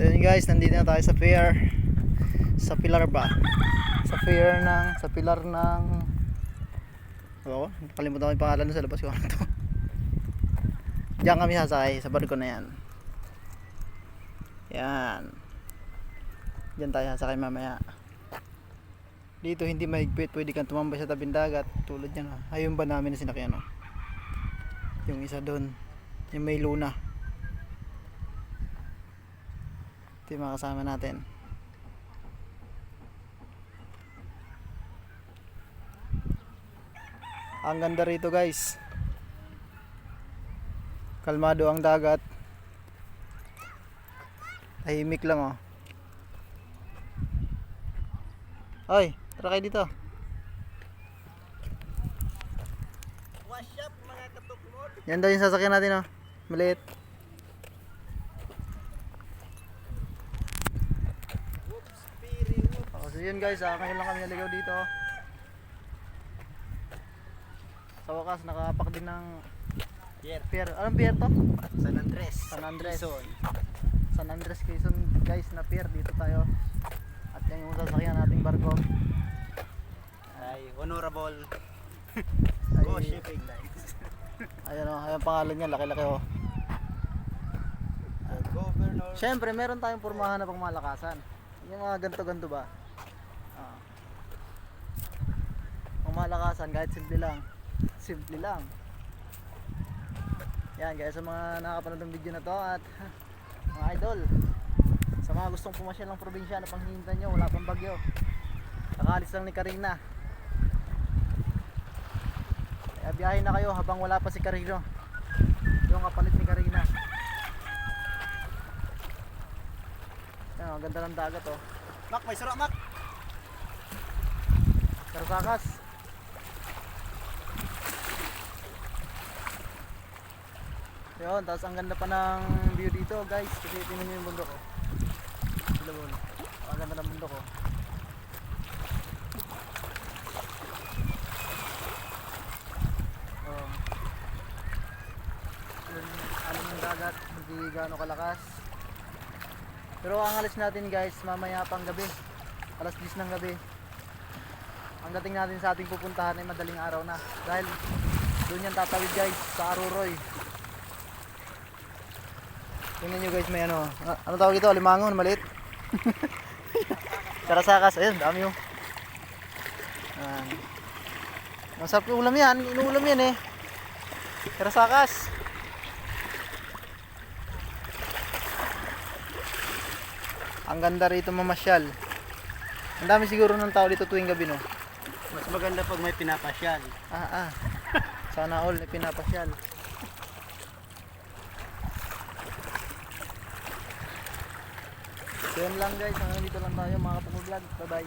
So yun guys, nandito na tayo sa fair. Sa pilar ba? Sa fair ng, sa pilar ng Oo, nakalimutan ko yung pangalan nun sa labas ko ano to. Diyan kami sasakay, sa barko na yan. Yan. Diyan tayo sasakay mamaya. Dito hindi mahigpit, pwede kang tumambay sa tabing dagat. Tulad yan ha. Ayun ba namin na sinakyan oh. Yung isa doon. Yung may luna. Ito yung mga natin. Ang ganda rito guys. Kalmado ang dagat. Tahimik lang oh. Hoy, tara kayo dito. What's up mga katukmol? Yan daw yung sasakyan natin oh. Maliit. So yun guys, ah, ngayon lang kami naligaw dito. Sa wakas, nakapak din ng Pier. pier. Anong pier to? San Andres. San Andres. Quezon. San Andres Quezon guys na pier. Dito tayo. At yan yung sasakyan nating barko. Ay, honorable. Ay, Go shipping lines. Ayan o, ayan pangalan niya, laki-laki oh. Uh, Governor. Siyempre, meron tayong pormahan na pang malakasan. Yung mga ganto-ganto ba? Ah. Pang malakasan, kahit simple lang. Simple lang. Yan guys, sa mga nakapanood ng video na to at mga idol, sa mga gustong pumasyal ng probinsya na panghihintan nyo, wala pang bagyo. Nakaalis lang ni Karina. Kaya biyahe na kayo habang wala pa si Karino. Yung kapalit ni Karina. Yan, ang ganda ng dagat oh. Mak, may sura, Mak. Karasakas. Yun, tapos ang ganda pa ng view dito guys. Kasi tingnan nyo yung bundok oh. Sila mo. Ang ganda ng bundok oh. Oh. Yun, ano dagat, hindi gaano kalakas. Pero ang alis natin guys, mamaya pang gabi. Alas 10 ng gabi. Ang dating natin sa ating pupuntahan ay madaling araw na. Dahil doon yan tatawid guys sa Aruroy. Tingnan nyo guys may ano. ah, Ano tawag ito? Limangon, maliit. Karasakas. Ayun, dami yung. Ah. Masarap yung ulam yan. Inuulam yan eh. Karasakas. Ang ganda rito mamasyal. Ang dami siguro ng tao dito tuwing gabi no. Mas maganda pag may pinapasyal. Ah, ah. Sana all na pinapasyal. So yun lang guys, hanggang dito lang tayo mga kapag vlog. Bye bye.